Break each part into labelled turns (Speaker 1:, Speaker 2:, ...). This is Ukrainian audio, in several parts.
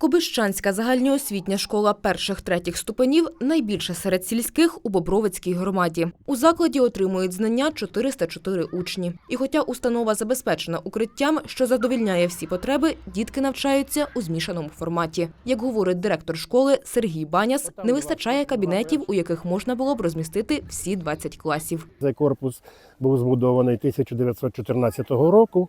Speaker 1: Кобищанська загальноосвітня школа перших-третіх ступенів найбільша серед сільських у Бобровицькій громаді. У закладі отримують знання 404 учні. І хоча установа забезпечена укриттям, що задовільняє всі потреби, дітки навчаються у змішаному форматі. Як говорить директор школи Сергій Баняс, не вистачає кабінетів, у яких можна було б розмістити всі 20 класів.
Speaker 2: Цей корпус був збудований 1914 року.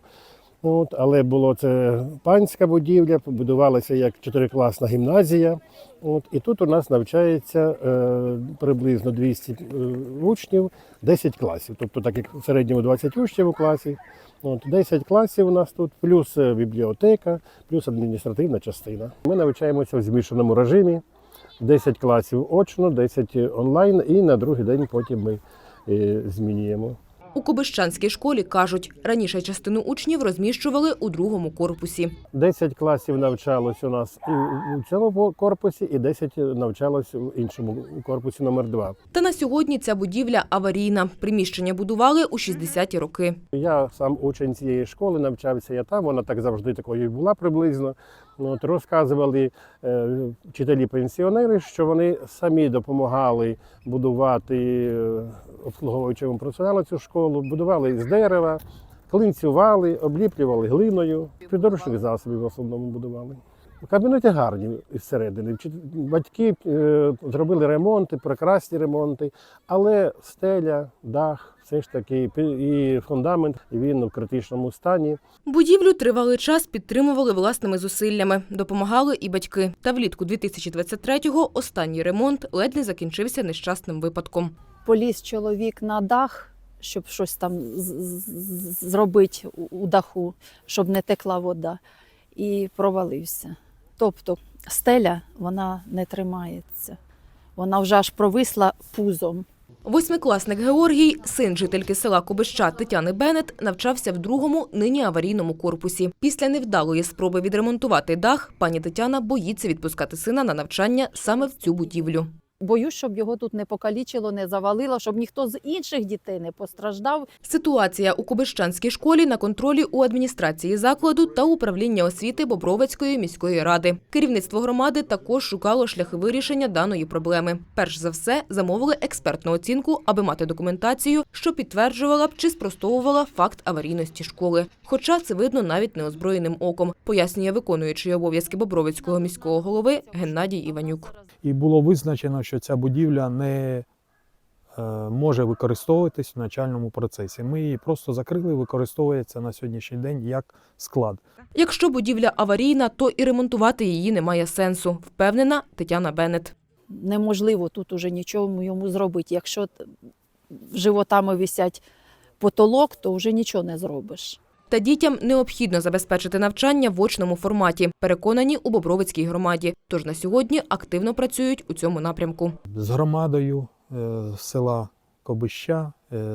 Speaker 2: От, але було це панська будівля, побудувалася як чотирикласна гімназія. От, і тут у нас навчається е, приблизно 200 е, учнів, 10 класів. Тобто, так як в середньому 20 учнів у класі, от, 10 класів у нас тут, плюс е, бібліотека, плюс адміністративна частина. Ми навчаємося в змішаному режимі. 10 класів очно, 10 онлайн, і на другий день потім ми е, змінюємо.
Speaker 1: У Кобищанській школі кажуть, раніше частину учнів розміщували у другому корпусі.
Speaker 2: 10 класів навчалось у нас у цьому корпусі, і 10 навчалось у іншому корпусі номер 2
Speaker 1: Та на сьогодні ця будівля аварійна. Приміщення будували у 60-ті роки.
Speaker 2: Я сам учень цієї школи навчався я там. Вона так завжди такою і була приблизно. Ну, От розказували е, вчителі-пенсіонери, що вони самі допомагали будувати е, обслуговуючому персоналу цю школу, будували з дерева, клинцювали, обліплювали глиною, підручних засобів в основному будували. Кабінети гарні із середини. Батьки е, зробили ремонти, прекрасні ремонти, але стеля, дах, все ж таки, і фундамент він в критичному стані.
Speaker 1: Будівлю тривалий час підтримували власними зусиллями, допомагали і батьки. Та влітку 2023-го останній ремонт ледь не закінчився нещасним випадком.
Speaker 3: поліз чоловік на дах, щоб щось там зробити у- у даху, щоб не текла вода, і провалився. Тобто стеля вона не тримається. Вона вже аж провисла пузом.
Speaker 1: Восьмикласник Георгій, син жительки села Кобища Тетяни Бенет, навчався в другому, нині аварійному корпусі. Після невдалої спроби відремонтувати дах, пані Тетяна боїться відпускати сина на навчання саме в цю будівлю.
Speaker 3: Боюсь, щоб його тут не покалічило, не завалило, щоб ніхто з інших дітей не постраждав.
Speaker 1: Ситуація у Кобищанській школі на контролі у адміністрації закладу та управління освіти Бобровицької міської ради. Керівництво громади також шукало шляхи вирішення даної проблеми. Перш за все, замовили експертну оцінку, аби мати документацію, що підтверджувала б чи спростовувала факт аварійності школи. Хоча це видно навіть неозброєним оком, пояснює виконуючий обов'язки Бобровицького міського голови Геннадій Іванюк.
Speaker 4: і було визначено, що ця будівля не е, може використовуватись в навчальному процесі. Ми її просто закрили, використовується на сьогоднішній день як склад.
Speaker 1: Якщо будівля аварійна, то і ремонтувати її немає сенсу, впевнена Тетяна Беннет.
Speaker 3: Неможливо тут уже нічого йому зробити. Якщо животами висять потолок, то вже нічого не зробиш.
Speaker 1: Та дітям необхідно забезпечити навчання в очному форматі, переконані у Бобровицькій громаді. Тож на сьогодні активно працюють у цьому напрямку.
Speaker 4: З громадою е, села Кобища,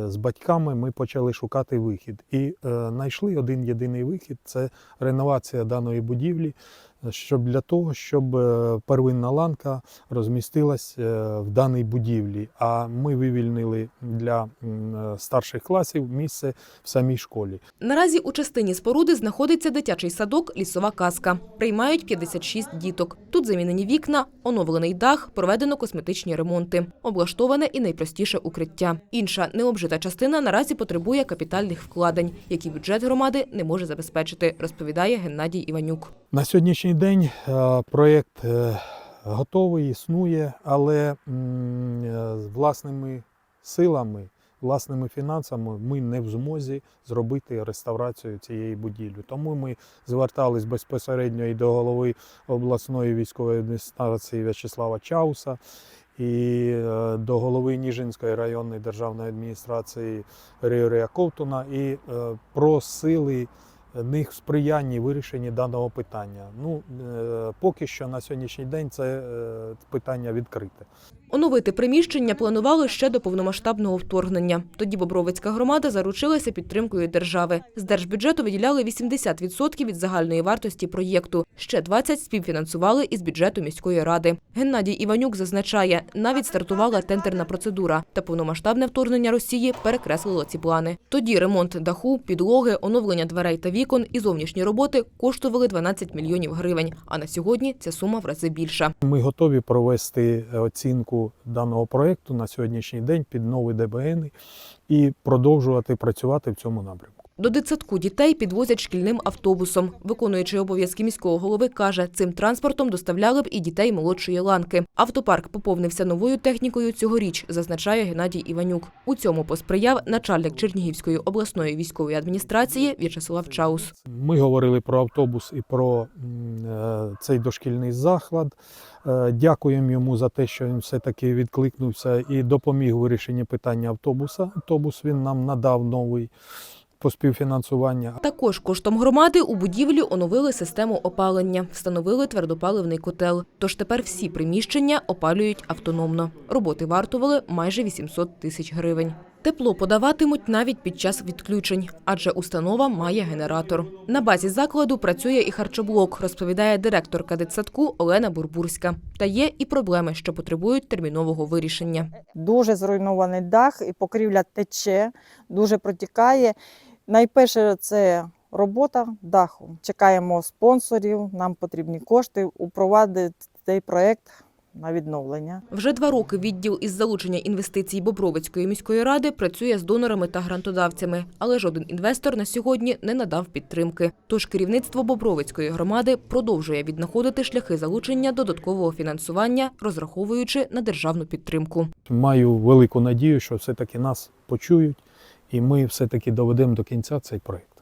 Speaker 4: з батьками ми почали шукати вихід. І е, знайшли один єдиний вихід це реновація даної будівлі, е, щоб для того, щоб е, первинна ланка розмістилась е, в даній будівлі. А ми вивільнили для е, старших класів місце в самій школі.
Speaker 1: Наразі у частині споруди знаходиться дитячий садок Лісова казка. Приймають 56 діток. Тут замінені вікна, оновлений дах, проведено косметичні ремонти, облаштоване і найпростіше укриття. Інша необжита частина наразі потребує капітальних вкладень, які бюджет громади не може забезпечити, розповідає Геннадій Іванюк.
Speaker 4: На сьогоднішній день е, проєкт е, готовий, існує, але е, власними силами, власними фінансами ми не в змозі зробити реставрацію цієї будівлі. Тому ми звертались безпосередньо і до голови обласної військової адміністрації В'ячеслава Чауса. І е, до голови Ніжинської районної державної адміністрації Ріорія Ковтуна і е, просили них сприянні вирішенні даного питання. Ну е, поки що на сьогоднішній день це питання відкрите.
Speaker 1: Оновити приміщення планували ще до повномасштабного вторгнення. Тоді Бобровицька громада заручилася підтримкою держави. З держбюджету виділяли 80% від загальної вартості проєкту. Ще 20% співфінансували із бюджету міської ради. Геннадій Іванюк зазначає, навіть стартувала тендерна процедура, та повномасштабне вторгнення Росії перекреслило ці плани. Тоді ремонт даху, підлоги, оновлення дверей та вікон і зовнішні роботи коштували 12 мільйонів гривень. А на сьогодні ця сума в рази більша.
Speaker 4: Ми готові провести оцінку даного проекту на сьогоднішній день під новий ДБН і продовжувати працювати в цьому напрямку.
Speaker 1: До дитсадку дітей підвозять шкільним автобусом. Виконуючий обов'язки міського голови каже, цим транспортом доставляли б і дітей молодшої ланки. Автопарк поповнився новою технікою цьогоріч, зазначає Геннадій Іванюк. У цьому посприяв начальник Чернігівської обласної військової адміністрації В'ячеслав Чаус.
Speaker 4: Ми говорили про автобус і про е, цей дошкільний заклад. Е, Дякуємо йому за те, що він все-таки відкликнувся і допоміг у вирішенні питання автобуса. Автобус він нам надав новий по співфінансуванню.
Speaker 1: Також коштом громади у будівлі оновили систему опалення, встановили твердопаливний котел. Тож тепер всі приміщення опалюють автономно. Роботи вартували майже 800 тисяч гривень. Тепло подаватимуть навіть під час відключень, адже установа має генератор. На базі закладу працює і харчоблок, розповідає директорка дитсадку Олена Бурбурська. Та є і проблеми, що потребують термінового вирішення.
Speaker 5: Дуже зруйнований дах, і покрівля тече, дуже протікає. Найперше це робота даху. Чекаємо спонсорів, нам потрібні кошти упровадити цей проект на відновлення.
Speaker 1: Вже два роки відділ із залучення інвестицій Бобровицької міської ради працює з донорами та грантодавцями, але жоден інвестор на сьогодні не надав підтримки. Тож керівництво Бобровицької громади продовжує віднаходити шляхи залучення додаткового фінансування, розраховуючи на державну підтримку.
Speaker 4: Маю велику надію, що все-таки нас почують, і ми все-таки доведемо до кінця цей проект.